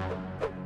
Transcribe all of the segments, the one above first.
Thank you.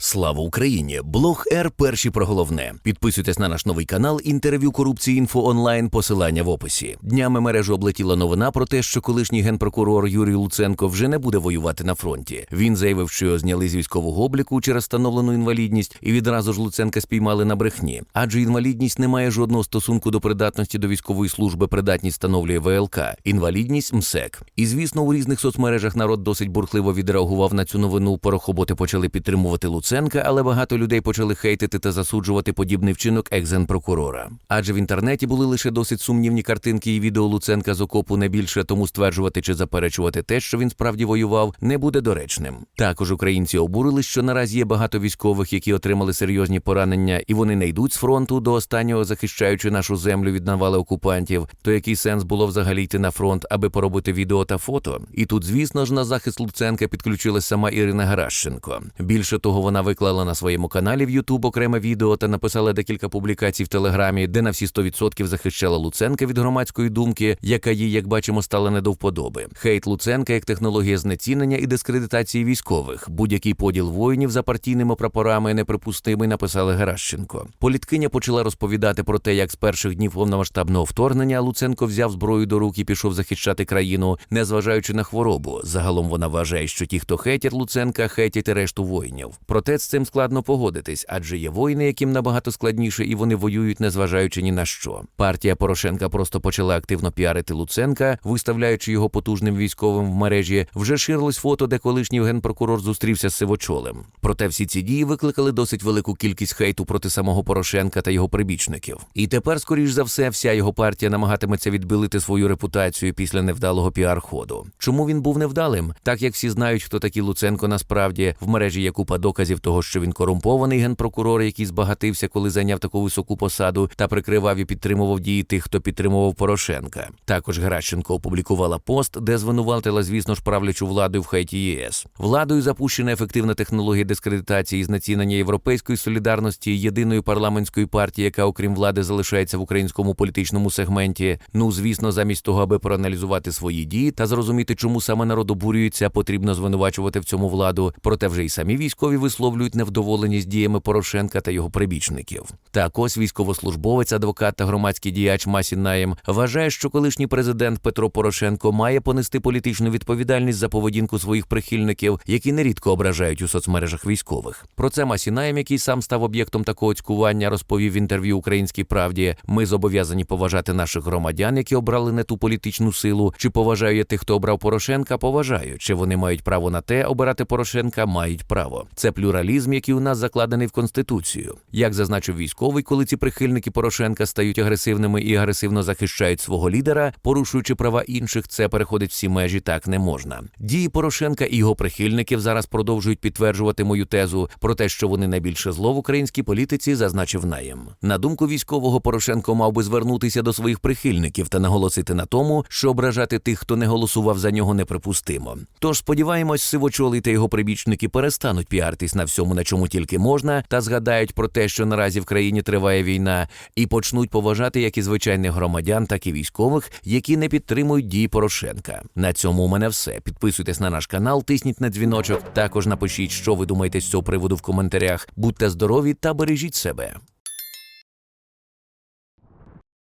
Слава Україні! Блог Р. Перші про головне. Підписуйтесь на наш новий канал інтерв'ю корупції інфо онлайн. Посилання в описі. Днями мережу облетіла новина про те, що колишній генпрокурор Юрій Луценко вже не буде воювати на фронті. Він заявив, що його зняли з військового обліку через встановлену інвалідність, і відразу ж Луценка спіймали на брехні. Адже інвалідність не має жодного стосунку до придатності до військової служби. Придатність встановлює ВЛК. Інвалідність МСЕК. І звісно, у різних соцмережах народ досить бурхливо відреагував на цю новину. Порохоботи почали підтримувати Луценка, але багато людей почали хейтити та засуджувати подібний вчинок екс-генпрокурора. Адже в інтернеті були лише досить сумнівні картинки і відео Луценка з окопу не більше, тому стверджувати чи заперечувати те, що він справді воював, не буде доречним. Також українці обурили, що наразі є багато військових, які отримали серйозні поранення, і вони не йдуть з фронту до останнього, захищаючи нашу землю від навали окупантів. То який сенс було взагалі йти на фронт, аби поробити відео та фото? І тут, звісно ж, на захист Луценка підключилась сама Ірина Гаращенко. Більше того, вона виклала на своєму каналі в Ютуб окреме відео та написала декілька публікацій в Телеграмі, де на всі 100% захищала Луценка від громадської думки, яка їй, як бачимо, стала не до вподоби. Хейт Луценка як технологія знецінення і дискредитації військових. Будь-який поділ воїнів за партійними прапорами неприпустимий, написали Геращенко. Політкиня почала розповідати про те, як з перших днів повномасштабного вторгнення Луценко взяв зброю до рук і пішов захищати країну, незважаючи на хворобу. Загалом вона вважає, що ті, хто хейтять Луценка, хейтять решту воїнів. Проте з цим складно погодитись, адже є воїни, яким набагато складніше, і вони воюють, незважаючи ні на що. Партія Порошенка просто почала активно піарити Луценка, виставляючи його потужним військовим в мережі. Вже ширилось фото, де колишній генпрокурор зустрівся з сивочолем. Проте всі ці дії викликали досить велику кількість хейту проти самого Порошенка та його прибічників. І тепер, скоріш за все, вся його партія намагатиметься відбилити свою репутацію після невдалого піар-ходу. Чому він був невдалим? Так як всі знають, хто такий Луценко насправді в мережі є купа доказів того, що він корумпований генпрокурор, який збагатився, коли зайняв таку високу посаду та прикривав і підтримував дії тих, хто підтримував Порошенка. Також Геращенко опублікувала пост, де звинуватила, звісно ж, правлячу владу в хейті ЄС. Владою запущена ефективна технологія дискредитації і знецінення європейської солідарності, єдиної парламентської партії, яка, окрім влади, залишається в українському політичному сегменті. Ну, звісно, замість того, аби проаналізувати свої дії та зрозуміти, чому саме народ обурюється, потрібно звинувачувати в цьому владу. Проте вже й самі військові висловлюють невдоволеність діями Порошенка та його прибічників. Так ось військовослужбовець, адвокат та громадський діяч Масін Наєм вважає, що колишній президент Петро Порошенко має понести політичну відповідальність за поведінку своїх прихильників, які нерідко ображають у соцмережах військових. Про це Масін Наєм, який сам став об'єктом такого цькування, розповів в інтерв'ю Українській правді. Ми зобов'язані поважати наших громадян, які обрали не ту політичну силу. Чи поважаю я тих, хто обрав Порошенка? Поважаю. Чи вони мають право на те, обирати Порошенка мають право. Це плюралізм, який у нас закладений в конституцію. Як зазначив військовий, коли ці прихильники Порошенка стають агресивними і агресивно захищають свого лідера, порушуючи права інших, це переходить всі межі. Так не можна. Дії Порошенка і його прихильників зараз продовжують підтверджувати мою тезу про те, що вони найбільше зло в українській політиці, зазначив наєм. На думку військового, Порошенко мав би звернутися до своїх прихильників та наголосити на тому, що ображати тих, хто не голосував за нього, неприпустимо. Тож сподіваємось, сивочолий та його прибічники перестануть піартись на всьому, на чому тільки можна, та згадають про те, що наразі в країні триває війна, і почнуть поважати як і звичайних громадян, так і військових, які не підтримують дії Порошенка. На цьому у мене все. Підписуйтесь на наш канал, тисніть на дзвіночок. Також напишіть, що ви думаєте з цього приводу в коментарях. Будьте здорові та бережіть себе.